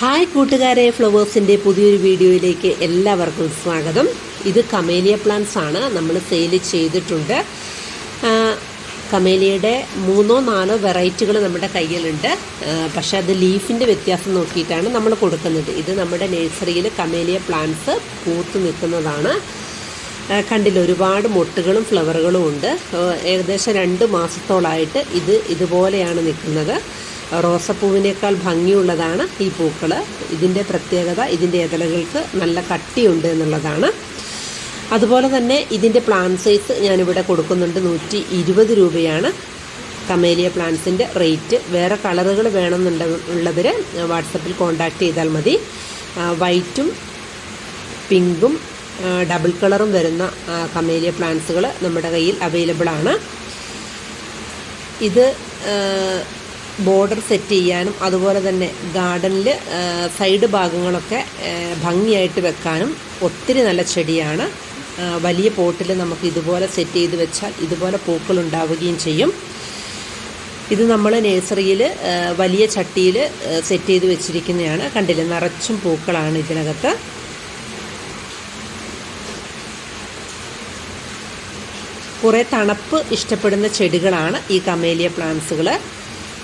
Hi കൂട്ടുകാരെ ഫ്ലവേഴ്സിന്റെ പുതിയൊരു വീഡിയോയിലേക്ക് എല്ലാവർക്കും സ്വാഗതം. ഇത് കമേലിയ പ്ലാന്റ്സ് ആണ്. നമ്മൾ സെയിൽ ചെയ്തിട്ടുണ്ട്. കമേലിയയുടെ മൂന്നോ നാലോ വെറൈറ്റികൾ നമ്മുടെ കയ്യിലുണ്ട്. പക്ഷേ അത് ലീഫിന്റെ വ്യത്യാസം നോക്കിയിട്ടാണ് നമ്മൾ കൊടുക്കുന്നത്. ഇത് നമ്മുടെ നഴ്സറിയിൽ കമേലിയ പ്ലാന്റ്സ് പൂത്ത് നിൽക്കുന്നതാണ്. കണ്ടില്ല ഒരുപാട് മൊട്ടുകളും ഫ്ലവറുകളും ഉണ്ട്. ഏകദേശം രണ്ട് മാസത്തോളായിട്ട് ഇത് ഇതുപോലെയാണ് നിൽക്കുന്നത്. റോസപ്പൂവിനേക്കാൾ ഭംഗിയുള്ളതാണ് ഈ പൂക്കൾ ഇതിന്റെ പ്രത്യേകത ഇതിന്റെ ഇതലകൾക്ക് നല്ല കട്ടിയുണ്ട് എന്നുള്ളതാണ്. അതുപോലെ തന്നെ ഇതിന്റെ പ്ലാൻ സൈസ് ഞാനിവിടെ കൊടുക്കുന്നുണ്ട് നൂറ്റി ഇരുപത് രൂപയാണ്. കമേലിയ പ്ലാന്റ്സിന്റെ റേറ്റ്. വേറെ കളറുകൾ വേണമെന്നുണ്ട് ഉള്ളവർ വാട്സപ്പിൽ കോൺടാക്റ്റ് ചെയ്താൽ മതി. വൈറ്റും പിങ്കും ഡബിൾ കളറും വരുന്ന കമേലിയ പ്ലാന്റ്സുകൾ നമ്മുടെ കയ്യിൽ അവൈലബിൾ ആണ് ഇത് ബോർഡർ സെറ്റ് ചെയ്യാനും അതുപോലെ തന്നെ ഗാർഡനിൽ സൈഡ് ഭാഗങ്ങളൊക്കെ ഭംഗിയായിട്ട് വെക്കാനും ഒത്തിരി നല്ല ചെടിയാണ്. വലിയ പോട്ടിൽ നമുക്ക് ഇതുപോലെ സെറ്റ് ചെയ്ത് വെച്ചാൽ ഇതുപോലെ പൂക്കൾ ഉണ്ടാവുകയും ചെയ്യും. ഇത് നമ്മൾ നേഴ്സറിയിൽ വലിയ ചട്ടിയിൽ സെറ്റ് ചെയ്ത് വെച്ചിരിക്കുന്നതാണ്. കണ്ടില്ലേ? നിറച്ചും പൂക്കളാണ് ഇതിനകത്ത്. കുറേ തണുപ്പ് ഇഷ്ടപ്പെടുന്ന ചെടികളാണ് ഈ കമേലിയ പ്ലാന്റ്സുകൾ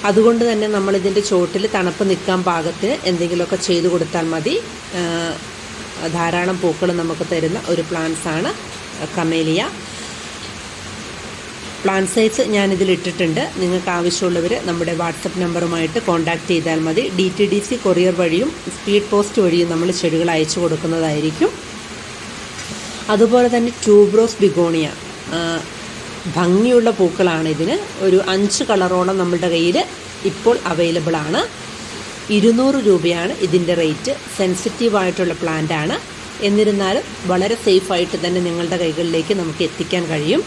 അതുകൊണ്ട് തന്നെ നമ്മളിതിന്റെ ചുവട്ടിൽ തണുപ്പ് നിൽക്കാൻ പാകത്തിന് എന്തെങ്കിലുമൊക്കെ ചെയ്തു കൊടുത്താൽ മതി. ധാരാളം പൂക്കൾ നമുക്ക് തരുന്ന ഒരു പ്ലാന്റ്സ് ആണ് കമേലിയ പ്ലാന്റ് സൈസ് ഞാനിതിൽ ഇട്ടിട്ടുണ്ട്. നിങ്ങൾക്ക് ആവശ്യമുള്ളവർ നമ്മുടെ വാട്സപ്പ് നമ്പറുമായിട്ട് കോൺടാക്ട് ചെയ്താൽ മതി. D T D C courier വഴിയും സ്പീഡ് പോസ്റ്റ് വഴിയും നമ്മൾ ചെടികൾ അയച്ചു കൊടുക്കുന്നതായിരിക്കും. അതുപോലെ തന്നെ ട്യൂബ്രോസ് ബിഗോണിയ ഭംഗിയുള്ള പൂക്കളാണ് ഇതിന്. ഒരു അഞ്ച് കളറോളം നമ്മളുടെ കയ്യിൽ ഇപ്പോൾ അവൈലബിൾ ആണ്. ഇരുന്നൂറ് രൂപയാണ് ഇതിന്റെ റേറ്റ് സെൻസിറ്റീവ് ആയിട്ടുള്ള പ്ലാന്റ് ആണ്. എന്നിരുന്നാലും വളരെ സേഫായിട്ട് തന്നെ നിങ്ങളുടെ കൈകളിലേക്ക് നമുക്ക് എത്തിക്കാൻ കഴിയും.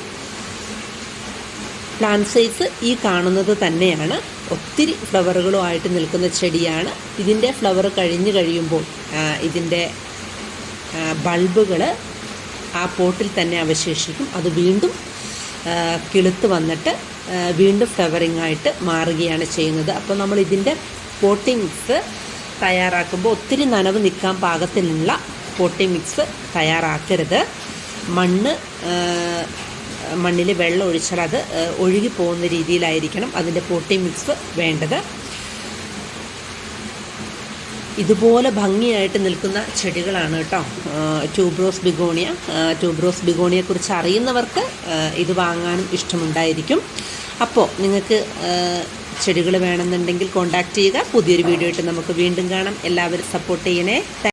പ്ലാന്റ് സൈസ് ഈ കാണുന്നത് തന്നെയാണ്. ഒത്തിരി ഫ്ലവറുകളുമായിട്ട് നിൽക്കുന്ന ചെടിയാണ്. ഇതിന്റെ ഫ്ലവർ കഴിഞ്ഞു കഴിയുമ്പോൾ ഇതിന്റെ ബൾബുകൾ ആ പോട്ടിൽ തന്നെ അവശേഷിക്കും. അത് വീണ്ടും കിളുത്ത് വന്നിട്ട് വീണ്ടും ഫ്ലവറിംഗ് ആയിട്ട് മാറുകയാണ് ചെയ്യുന്നത്. അപ്പോൾ നമ്മൾ ഇതിന്റെ പോട്ടിംഗ് മിക്സ് തയ്യാറാക്കുമ്പോൾ ഒത്തിരി നനവ് നിൽക്കാൻ പാകത്തിലുള്ള പോട്ടിംഗ് മിക്സ് തയ്യാറാക്കരുത്. മണ്ണ് മണ്ണിൽ വെള്ളം ഒഴിച്ചാൽ അത് ഒഴുകി പോകുന്ന രീതിയിലായിരിക്കണം അതിന്റെ പോട്ടിംഗ് മിക്സ് വേണ്ടത്. ഇതുപോലെ ഭംഗിയായിട്ട് നിൽക്കുന്ന ചെടികളാണ് കേട്ടോ. ട്യൂബ്രോസ് ബിഗോണിയ. ട്യൂബ്രോസ് ബിഗോണിയെക്കുറിച്ച് അറിയുന്നവർക്ക് ഇത് വാങ്ങാനും ഇഷ്ടമുണ്ടായിരിക്കും. അപ്പോൾ നിങ്ങൾക്ക് ചെടികൾ വേണമെന്നുണ്ടെങ്കിൽ കോൺടാക്റ്റ് ചെയ്യുക. പുതിയൊരു വീഡിയോ ആയിട്ട് നമുക്ക് വീണ്ടും കാണാം. എല്ലാവരും സപ്പോർട്ട് ചെയ്യണേ.